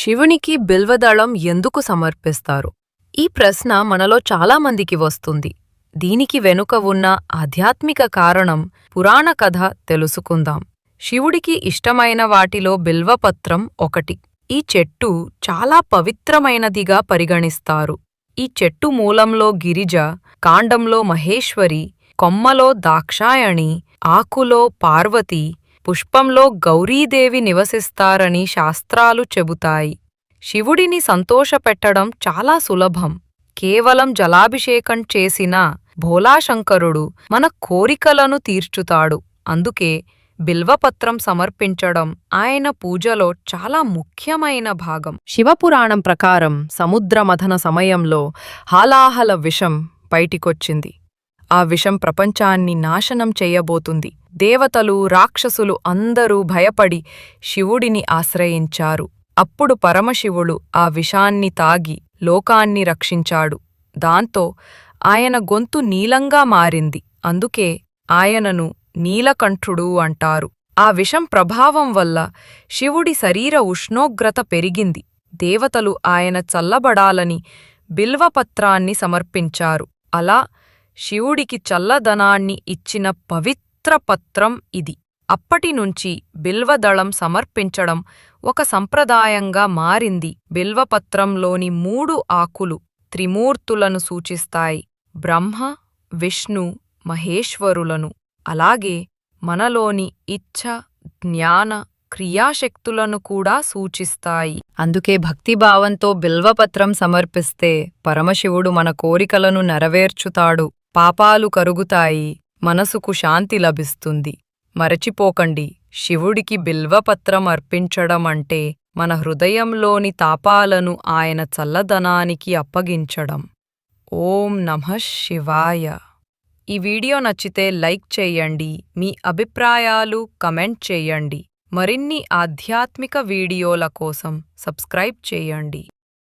శివునికి బిల్వదళం ఎందుకు సమర్పిస్తారు? ఈ ప్రశ్న మనలో చాలామందికి వస్తుంది. దీనికి వెనుక ఉన్న ఆధ్యాత్మిక కారణం పురాణ కథ తెలుసుకుందాం. శివుడికి ఇష్టమైన వాటిలో బిల్వపత్రం ఒకటి. ఈ చెట్టు చాలా పవిత్రమైనదిగా పరిగణిస్తారు. ఈ చెట్టు మూలంలో గిరిజ కాండంలో మహేశ్వరి కొమ్మలో దాక్షాయణి ఆకులో పార్వతి పుష్పంలో గౌరీదేవి నివసిస్తారని శాస్త్రాలు చెబుతాయి. శివుడిని సంతోషపెట్టడం చాలా సులభం. కేవలం జలాభిషేకం చేసినా భోలాశంకరుడు మన కోరికలను తీర్చుతాడు. అందుకే బిల్వపత్రం సమర్పించడం ఆయన పూజలో చాలా ముఖ్యమైన భాగం. శివపురాణం ప్రకారం సముద్రమథన సమయంలో హాలాహల విషం బయటికొచ్చింది. ఆ విషం ప్రపంచాన్ని నాశనం చేయబోతుంది. దేవతలు రాక్షసులు అందరూ భయపడి శివుడిని ఆశ్రయించారు. అప్పుడు పరమశివుడు ఆ విషాన్ని తాగి లోకాన్ని రక్షించాడు. దాంతో ఆయన గొంతు నీలంగా మారింది. అందుకే ఆయనను నీలకంఠుడు అంటారు. ఆ విషం ప్రభావం వల్ల శివుడి శరీర ఉష్ణోగ్రత పెరిగింది. దేవతలు ఆయన చల్లబడాలని బిల్వపత్రాన్ని సమర్పించారు. అలా శివుడికి చల్లదనాన్ని ఇచ్చిన పవిత్ర పత్రం ఇది. అప్పటినుంచి బిల్వదళం సమర్పించడం ఒక సంప్రదాయంగా మారింది. బిల్వపత్రంలోని మూడు ఆకులు త్రిమూర్తులను సూచిస్తాయి. బ్రహ్మ విష్ణు మహేశ్వరులను. అలాగే మనలోని ఇచ్ఛ జ్ఞాన క్రియాశక్తులను కూడా సూచిస్తాయి. అందుకే భక్తిభావంతో బిల్వపత్రం సమర్పిస్తే పరమశివుడు మన కోరికలను నెరవేర్చుతాడు. పాపాలు కరుగుతాయి. మనసుకు శాంతి లభిస్తుంది. మరచిపోకండి శివుడికి బిల్వపత్రం అర్పించడం అంటే మన హృదయంలోని తాపాలను ఆయన చల్లదనానికి అప్పగించడం. ఓం నమ శివాయ. ఈ వీడియో నచ్చితే లైక్ చేయండి మీ అభిప్రాయాలు కమెంట్ చేయండి. మరిన్ని ఆధ్యాత్మిక వీడియోల కోసం సబ్స్క్రైబ్ చేయండి.